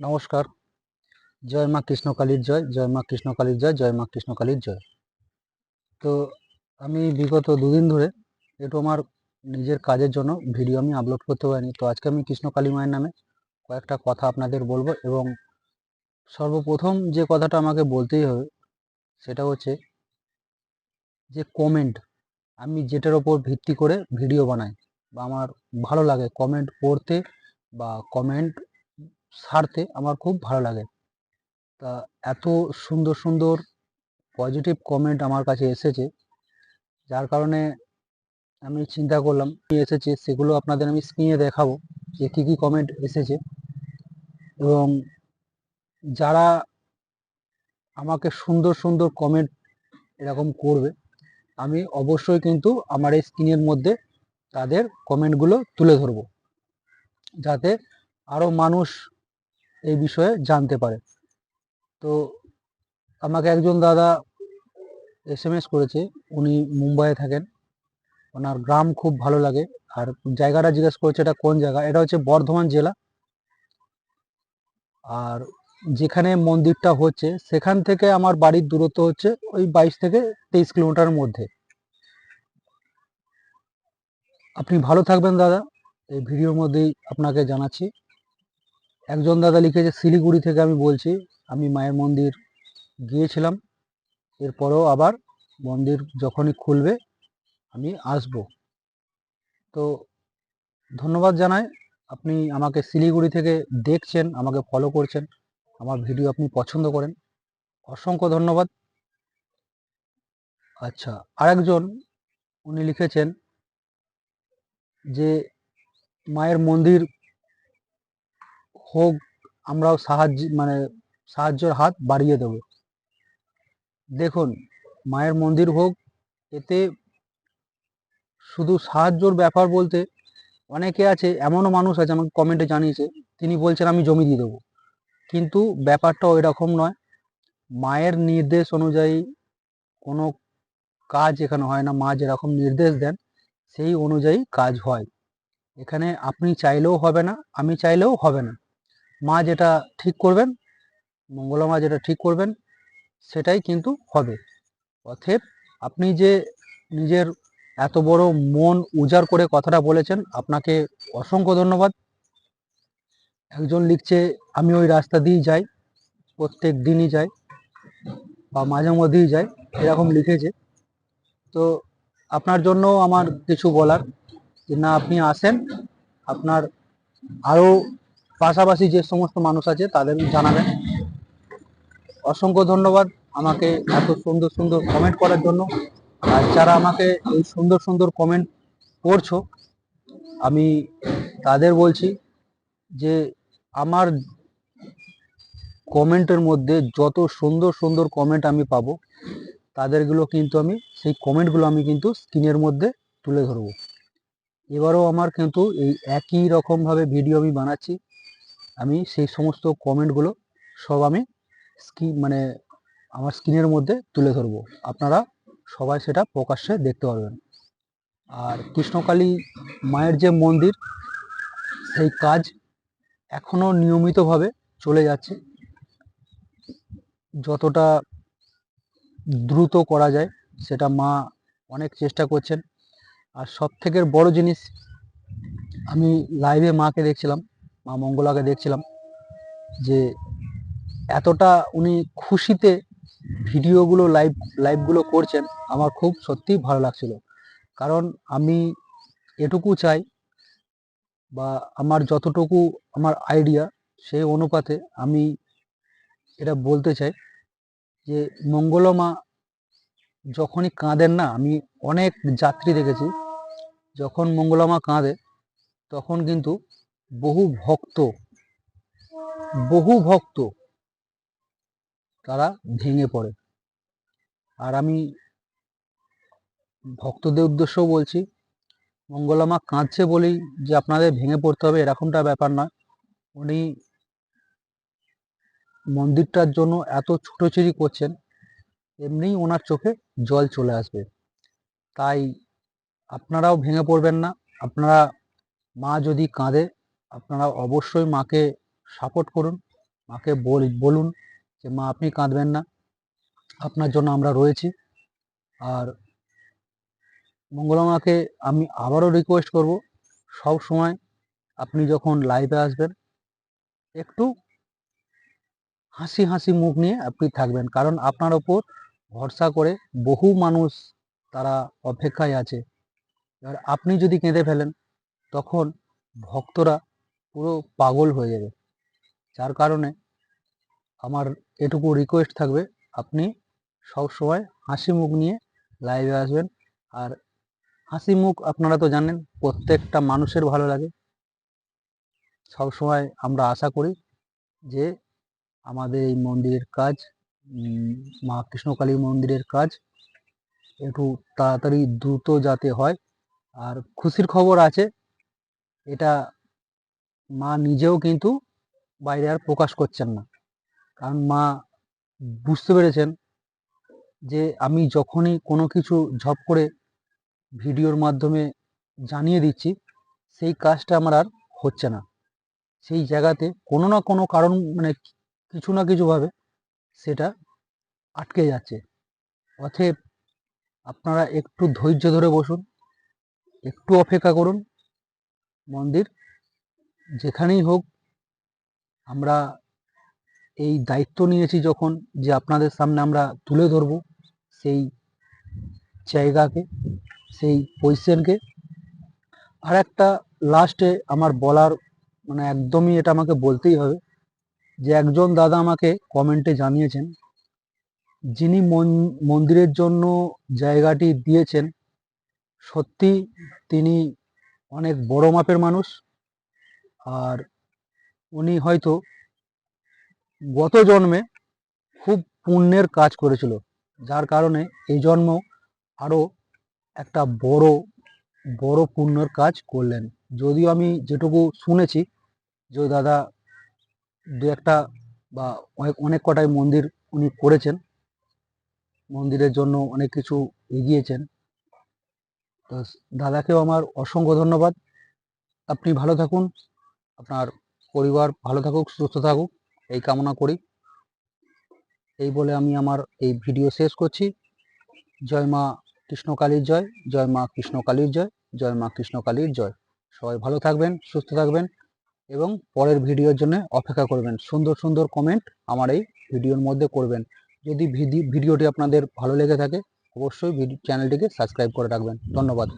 নমস্কার। জয় মা কৃষ্ণকালীর জয় জয় মা কৃষ্ণকালীর জয় জয় মা কৃষ্ণকালীর জয়। তো আমি বিগত দুদিন ধরে একটু আমার নিজের কাজের জন্য ভিডিও আমি আপলোড করতে পারিনি। তো আজকে আমি কৃষ্ণকালী মায়ের নামে কয়েকটা কথা আপনাদের বলব এবং সর্বপ্রথম যে কথাটা আমাকে বলতেই হবে সেটা হচ্ছে যে কমেন্ট আমি যেটার ওপর ভিত্তি করে ভিডিও বানাই বা আমার ভালো লাগে কমেন্ট পড়তে বা কমেন্ট সারতে আমার খুব ভালো লাগে। তা এত সুন্দর সুন্দর পজিটিভ কমেন্ট আমার কাছে এসেছে, যার কারণে আমি চিন্তা করলাম কি এসেছে সেগুলো আপনাদের আমি স্ক্রিনে দেখাবো যে কী কী কমেন্ট এসেছে। এবং যারা আমাকে সুন্দর সুন্দর কমেন্ট এরকম করবে, আমি অবশ্যই কিন্তু আমার এই স্ক্রিনের মধ্যে তাদের কমেন্টগুলো তুলে ধরবো। যাতে আরও মানুষ এই বিষয়ে জানতে পারে। তো আমাকে একজন দাদা এস এম এস করেছে, উনি মুম্বাইয়ে থাকেন। ওনার গ্রাম খুব ভালো লাগে। আর জায়গাটা জিজ্ঞেস করেছে এটা কোন জায়গা? এটা হচ্ছে বর্ধমান জেলা। আর যেখানে মন্দিরটা হচ্ছে, সেখান থেকে আমার বাড়ির দূরত্ব হচ্ছে ওই বাইশ থেকে তেইশ কিলোমিটারের মধ্যে। আপনি ভালো থাকবেন দাদা। এই ভিডিওর মধ্যেই আপনাকে জানাচ্ছি। একজন দাদা লিখেছে, শিলিগুড়ি থেকে আমি বলছি। আমি মায়ের মন্দির গিয়েছিলাম। এরপরেও আবার মন্দির যখনই খুলবে, আমি আসব। তো ধন্যবাদ জানাই। আপনি আমাকে শিলিগুড়ি থেকে দেখছেন, আমাকে ফলো করছেন, আমার ভিডিও আপনি পছন্দ করেন। অসংখ্য ধন্যবাদ। আচ্ছা আরেকজন উনি লিখেছেন যে, মায়ের মন্দির হোক, আমরাও সাহায্য মানে সাহায্যের হাত বাড়িয়ে দেব। দেখুন, মায়ের মন্দির হোক, এতে শুধু সাহায্যর ব্যাপার বলতে অনেকে আছে, এমনও মানুষ আছে, আমাকে কমেন্টে জানিয়েছে, তিনি বলছেন, আমি জমি দিয়ে দেবো। কিন্তু ব্যাপারটা ওই রকম নয়। মায়ের নির্দেশ অনুযায়ী কোনো কাজ এখানে হয় না। মা যেরকম নির্দেশ দেন, সেই অনুযায়ী কাজ হয়। এখানে আপনি চাইলেও হবে না, আমি চাইলেও হবে না। মা যেটা ঠিক করবেন, মঙ্গলা মা যেটা ঠিক করবেন, সেটাই কিন্তু হবে। অতএব আপনি যে নিজের এত বড় মন উজাড় করে কথাটা বলেছেন, আপনাকে অসংখ্য ধন্যবাদ। একজন লিখছে, আমি ওই রাস্তা দিয়েই যাই, প্রত্যেক দিনই যাই, বা মাঝে মধ্যেই যাই। এরকম লিখেছে। তো আপনার জন্য আমার কিছু বলার। যে না, আপনি আসেন। আপনার আরও পাশাপাশি যে সমস্ত মানুষ আছে, তাদের জানাবেন। অসংখ্য ধন্যবাদ আমাকে এত সুন্দর সুন্দর কমেন্ট করার জন্য। আর যারা আমাকে এই সুন্দর সুন্দর কমেন্ট করছ, আমি তাদের বলছি যে, আমার কমেন্টের মধ্যে যত সুন্দর সুন্দর কমেন্ট আমি পাবো, তাদেরগুলো কিন্তু আমি, সেই কমেন্টগুলো আমি কিন্তু স্ক্রিনের মধ্যে তুলে ধরবো। এবারও আমার কিন্তু এই একই রকমভাবে ভিডিও আমি বানাচ্ছি। আমি সেই সমস্ত কমেন্টগুলো সব আমি স্ক্রিন মানে আমার স্ক্রিনের মধ্যে তুলে ধরবো। আপনারা সবাই সেটা প্রকাশ্যে দেখতে পারবেন। আর কৃষ্ণকালী মায়ের যে মন্দির, সেই কাজ এখনও নিয়মিতভাবে চলে যাচ্ছে। যতটা দ্রুত করা যায়, সেটা মা অনেক চেষ্টা করছেন। আর সব থেকে বড় জিনিস আমি লাইভে মাকে দেখছিলাম, মা মঙ্গলাকে দেখছিলাম, যে এতটা উনি খুশিতে ভিডিওগুলো লাইভ লাইভগুলো করছেন, আমার খুব সত্যি ভালো লাগছিল। কারণ আমি এটুকু চাই বা আমার যতটুকু আমার আইডিয়া সেই অনুপাতে আমি এটা বলতে চাই যে মঙ্গলমা যখনই কাঁদেন না, আমি অনেক যাত্রী দেখেছি যখন মঙ্গলামা কাঁদে, তখন কিন্তু বহু ভক্ত বহু ভক্ত তারা ভেঙে পড়ে। আর আমি ভক্তদের উদ্দেশ্যও বলছি, মঙ্গলামা কাঁদছে বলেই যে আপনাদের ভেঙে পড়তে হবে, এরকমটা ব্যাপার নয়। উনি মন্দিরটার জন্য এত ছুটোছুটি করছেন এমনিই ওনার চোখে জল চলে আসবে। তাই আপনারাও ভেঙে পড়বেন না। আপনারা মা যদি কাঁদে, আপনারা অবশ্যই মাকে সাপোর্ট করুন। মাকে বল, বলুন যে, মা, আপনি কাঁদবেন না। আপনার জন্য আমরা রয়েছি। আর মঙ্গলা মাকে আমি আবারও রিকোয়েস্ট করব, সব সময় আপনি যখন লাইভে আসবেন, একটু হাসি হাসি মুখ নিয়ে আপনি থাকবেন। কারণ আপনার ওপর ভরসা করে বহু মানুষ তারা অপেক্ষায় আছে। এবার আপনি যদি কেঁদে ফেলেন, তখন ভক্তরা পুরো পাগল হয়ে যাবে। যার কারণে আমার এটুকু রিকোয়েস্ট থাকবে, আপনি সব সময় হাসি মুখ নিয়ে লাইভে আসবেন। আর হাসি মুখ আপনারা তো জানেন, প্রত্যেকটা মানুষের ভালো লাগে। সব সময় আমরা আশা করি যে আমাদের এই মন্দিরের কাজ মা কৃষ্ণকালী মন্দিরের কাজ একটু তাড়াতাড়ি দ্রুত যাতে হয়। আর খুশির খবর আছে। এটা মা নিজেও কিন্তু বাইরে আর প্রকাশ করছেন না। কারণ মা বুঝতে পেরেছেন যে আমি যখনই কোনো কিছু ঝপ করে ভিডিওর মাধ্যমে জানিয়ে দিচ্ছি, সেই কাজটা আমার আর হচ্ছে না। সেই জায়গাতে কোনো না কোনো কারণ মানে কিছু না কিছুভাবে সেটা আটকে যাচ্ছে। অতএব আপনারা একটু ধৈর্য ধরে বসুন। একটু অপেক্ষা করুন, মন্দির, যেখানেই হোক। আমরা এই দায়িত্ব নিয়েছি যখন যে আপনাদের সামনে আমরা তুলে ধরব সেই জায়গাকে, সেই পজিশনকে আর একটা লাস্টে আমার বলার মানে একদমই এটা আমাকে বলতেই হবে যে একজন দাদা আমাকে কমেন্টে জানিয়েছেন, যিনি মন- মন্দিরের জন্য জায়গাটি দিয়েছেন সত্যি তিনি অনেক বড় মাপের মানুষ। আর উনি হয়তো গত জন্মে খুব পুণ্যের কাজ করেছিল, যার কারণে এই জন্ম আরও একটা বড় বড় পুণ্যর কাজ করলেন। যদিও আমি যেটুকু শুনেছি যে দাদা দু একটা বা অনেক অনেক কটাই মন্দির উনি করেছেন। মন্দিরের জন্য অনেক কিছু এগিয়েছেন। তো দাদাকেও আমার অসংখ্য ধন্যবাদ। আপনি ভালো থাকুন, আপনার পরিবার ভালো থাকুক, সুস্থ থাকুক, এই কামনা করি। এই বলে আমি আমার এই ভিডিও শেষ করছি। জয় মা কৃষ্ণকালীর জয় জয় মা কৃষ্ণকালীর জয় জয় মা কৃষ্ণকালীর জয়। সবাই ভালো থাকবেন, সুস্থ থাকবেন এবং পরের ভিডিওর জন্য অপেক্ষা করবেন। সুন্দর সুন্দর কমেন্ট আমার এই ভিডিওর মধ্যে করবেন। যদি ভিডি- ভিডিওটি আপনাদের ভালো লেগে থাকে অবশ্যই চ্যানেলটিকে সাবস্ক্রাইব করে রাখবেন। ধন্যবাদ।